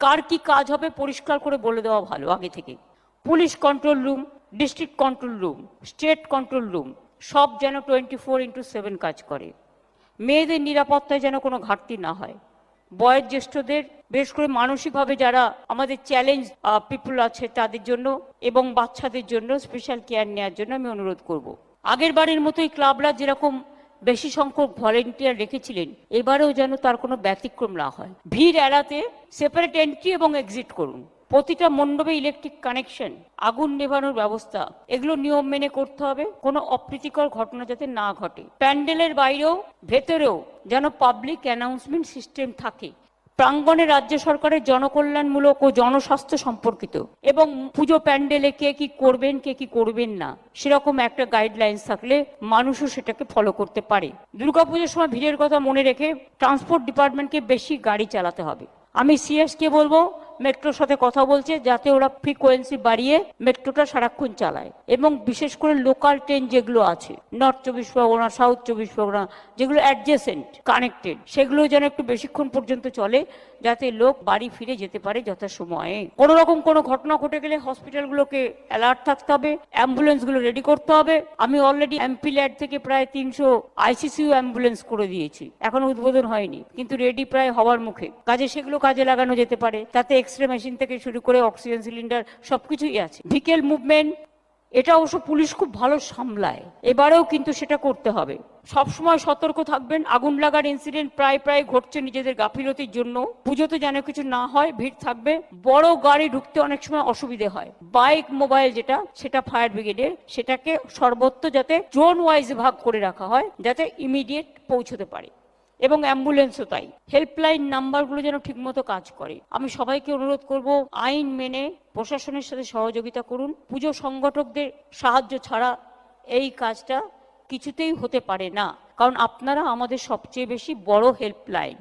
কার কি কাজ হবে পরিষ্কার করে বলে দেওয়া ভালো আগে থেকে police control room district control room state control room সব যেন টোয়েন্টি ফোর ইন্টু সেভেন কাজ করে। মেয়েদের নিরাপত্তায় যেন কোনো ঘাটতি না হয়। বয়োজ্যেষ্ঠদের বিশেষ করে মানসিকভাবে যারা আমাদের চ্যালেঞ্জ পিপুল আছে তাদের জন্য এবং বাচ্চাদের জন্য স্পেশাল কেয়ার নেওয়ার জন্য আমি অনুরোধ করব। আগের বারের মতোই ক্লাবরা যেরকম বেশি সংখ্যক ভলেন্টিয়ার রেখেছিলেন, এবারেও যেন তার কোনো ব্যতিক্রম না হয়। ভিড় এড়াতে সেপারেট এন্ট্রি এবং এক্সিট করুন। প্রতিটা মণ্ডপে ইলেকট্রিক কানেকশন আগুন নেভানোর ব্যবস্থা, এগুলো নিয়ম মেনে করতে হবে। কোনো অপ্রীতিকর ঘটনা যাতে না ঘটে। প্যান্ডেলের বাইরেও, ভেতরেও যেন পাবলিক অ্যানাউন্সমেন্ট সিস্টেম থাকে। প্রাঙ্গণে রাজ্য সরকারের জনকল্যাণমূলক ও জনস্বাস্থ্য সম্পর্কিত এবং পুজো প্যান্ডেলে কে কি করবেন, কে কি করবেন না, সেরকম একটা গাইডলাইন্স থাকলে মানুষও সেটাকে ফলো করতে পারে। দুর্গাপুজোর সময় ভিড়ের কথা মনে রেখে ট্রান্সপোর্ট ডিপার্টমেন্টকে বেশি গাড়ি চালাতে হবে। আমি সিএসকে বলব মেট্রোর সাথে কথা বলছে, যাতে ওরা ফ্রিকোয়েন্সি বাড়িয়ে মেট্রোটা সারাক্ষণ চালায়। এবং বিশেষ করে লোকাল ট্রেন যেগুলো আছে নর্থ চব্বিশ পরগনা সাউথ চব্বিশ পরগনা, যেগুলো অ্যাডজেসেন্ট কানেক্টেড সেগুলো যেন একটু বেশিক্ষণ পর্যন্ত চলে, যাতে লোক বাড়ি ফিরে যেতে পারে যথাসময়ে। কোনো রকম কোনো ঘটনা ঘটে গেলে হসপিটালগুলোকে অ্যালার্ট থাকতে হবে অ্যাম্বুলেন্সগুলো রেডি করতে হবে। আমি অলরেডি এমপি ল্যাড থেকে প্রায় তিনশো আইসিসিউ অ্যাম্বুলেন্স করে দিয়েছি। এখনও উদ্বোধন হয়নি, কিন্তু রেডি প্রায় হওয়ার মুখে। কাজে সেগুলো কাজে লাগানো যেতে পারে, তাতে এক্স রে মেশিন থেকে শুরু করে অক্সিজেন সিলিন্ডার সবকিছুই আছে। ভিকেল মুভমেন্ট এটা অবশ্য পুলিশ খুব ভালো সামলায়। এবারেও কিন্তু সেটা করতে হবে। সবসময় সতর্ক থাকবেন। আগুন লাগার ইনসিডেন্ট প্রায় প্রায় ঘটছে নিজেদের গাফিলতির জন্য। পুজোতে যেন কিছু না হয়, ভিড় থাকবে। বড় গাড়ি ঢুকতে অনেক সময় অসুবিধে হয়। বাইক মোবাইল যেটা, সেটা ফায়ার ব্রিগেডের সেটাকে সর্বত্র যাতে জোন ওয়াইজ ভাগ করে রাখা হয়, যাতে ইমিডিয়েট পৌঁছতে পারে। এবং অ্যাম্বুলেন্সও তাই। হেল্পলাইন নাম্বারগুলো যেন ঠিকমতো কাজ করে। আমি সবাইকে অনুরোধ করব, আইন মেনে প্রশাসনের সাথে সহযোগিতা করুন। পুজো সংগঠকদের সাহায্য ছাড়া এই কাজটা কিছুতেই হতে পারে না। কারণ আপনারা আমাদের সবচেয়ে বেশি বড় হেল্পলাইন।